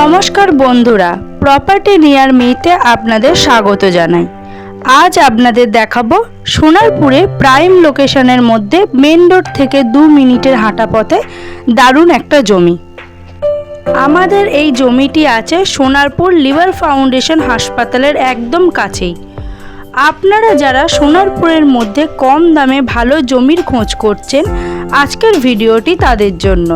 নমস্কার বন্ধুরা property near মিতে আপনাদের স্বাগত জানাই। আজ আপনাদের দেখাবো সোনারপুরে প্রাইম লোকেশনের মধ্যে মেন রোড থেকে দু মিনিটের হাঁটা পথে দারুণ একটা জমি। আমাদের এই জমিটি আছে সোনারপুর লিভার ফাউন্ডেশন হাসপাতালের একদম কাছেই। আপনারা যারা সোনারপুরের মধ্যে কম দামে ভালো জমির খোঁজ করছেন, আজকের ভিডিওটি তাদের জন্য।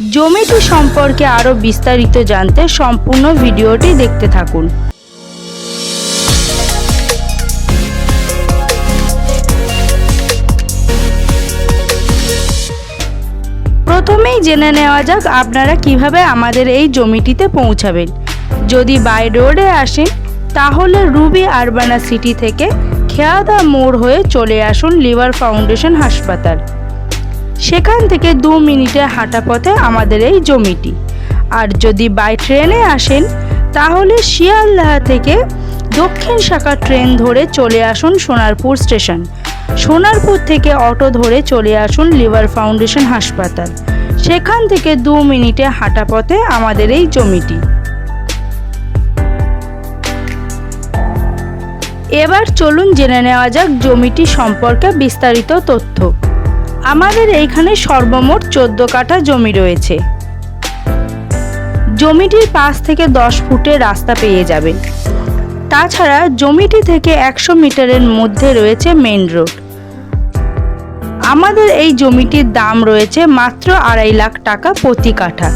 জমিটি সম্পর্কে আরও বিস্তারিত জানতে সম্পূর্ণ ভিডিওটি দেখতে থাকুন। প্রথমেই জেনে নেওয়া যাক আপনারা কীভাবে আমাদের এই জমিটিতে পৌঁছাবেন। যদি বাই রোডে আসেন, তাহলে রুবি আরবানা সিটি থেকে খেয়াদা মোড় হয়ে চলে আসুন লিভার ফাউন্ডেশন হাসপাতাল। সেখান থেকে দু মিনিটে হাঁটা পথে আমাদের এই জমিটি। আর যদি বাই ট্রেনে আসেন, তাহলে শিয়ালদাহ থেকে দক্ষিণ শাখা ট্রেন ধরে চলে আসুন সোনারপুর স্টেশন সোনারপুর থেকে অটো ধরে চলে আসুন লিভার ফাউন্ডেশন হাসপাতাল। সেখান থেকে দু মিনিটে হাঁটা পথে আমাদের এই জমিটি। এবার চলুন জেনে নেওয়া যাক জমিটি সম্পর্কে বিস্তারিত তথ্য। আমাদের এইখানে সর্বমোট চোদ্দ কাঠা জমি রয়েছে। জমিটির পাশ থেকে দশ ফুটের রাস্তা পেয়ে যাবেন তাছাড়া জমিটি থেকে একশো মিটারের মধ্যে রয়েছে মেন রোড আমাদের এই জমিটির দাম রয়েছে মাত্র আড়াই লাখ টাকা প্রতি কাঠা।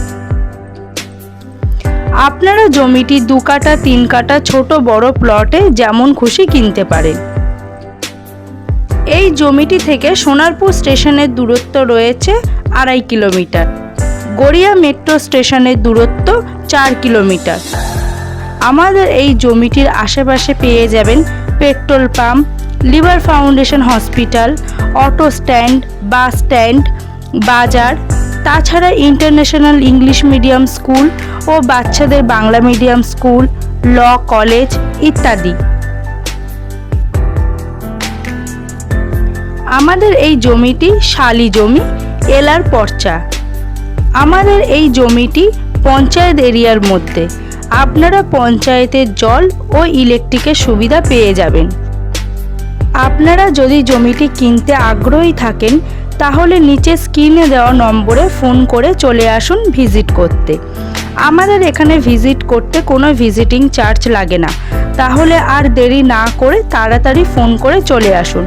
আপনারা জমিটি দু কাঠা, তিন কাঠা ছোট বড় প্লটে যেমন খুশি কিনতে পারেন। এই জমিটি থেকে সোনারপুর স্টেশনের দূরত্ব রয়েছে আড়াই কিলোমিটার। গড়িয়া মেট্রো স্টেশনের দূরত্ব চার কিলোমিটার। আমাদের এই জমিটির আশেপাশে পেয়ে যাবেন petrol pump, liver foundation hospital, auto stand, bus stand, বাজার, তাছাড়া ইন্টারন্যাশনাল ইংলিশ মিডিয়াম স্কুল ও বাচ্চাদের Bangla medium school, law college ইত্যাদি। আমাদের এই জমিটি শালি জমি, এলার পর্চা। আমাদের এই জমিটি পঞ্চায়েত এরিয়ার মধ্যে। আপনারা পঞ্চায়েতের জল ও ইলেকট্রিকের সুবিধা পেয়ে যাবেন। আপনারা যদি জমিটি কিনতে আগ্রহী থাকেন, তাহলে নিচে স্ক্রিনে দেওয়া নম্বরে ফোন করে চলে আসুন ভিজিট করতে। আমাদের এখানে ভিজিট করতে কোনো ভিজিটিং চার্জ লাগে না। তাহলে আর দেরি না করে তাড়াতাড়ি ফোন করে চলে আসুন।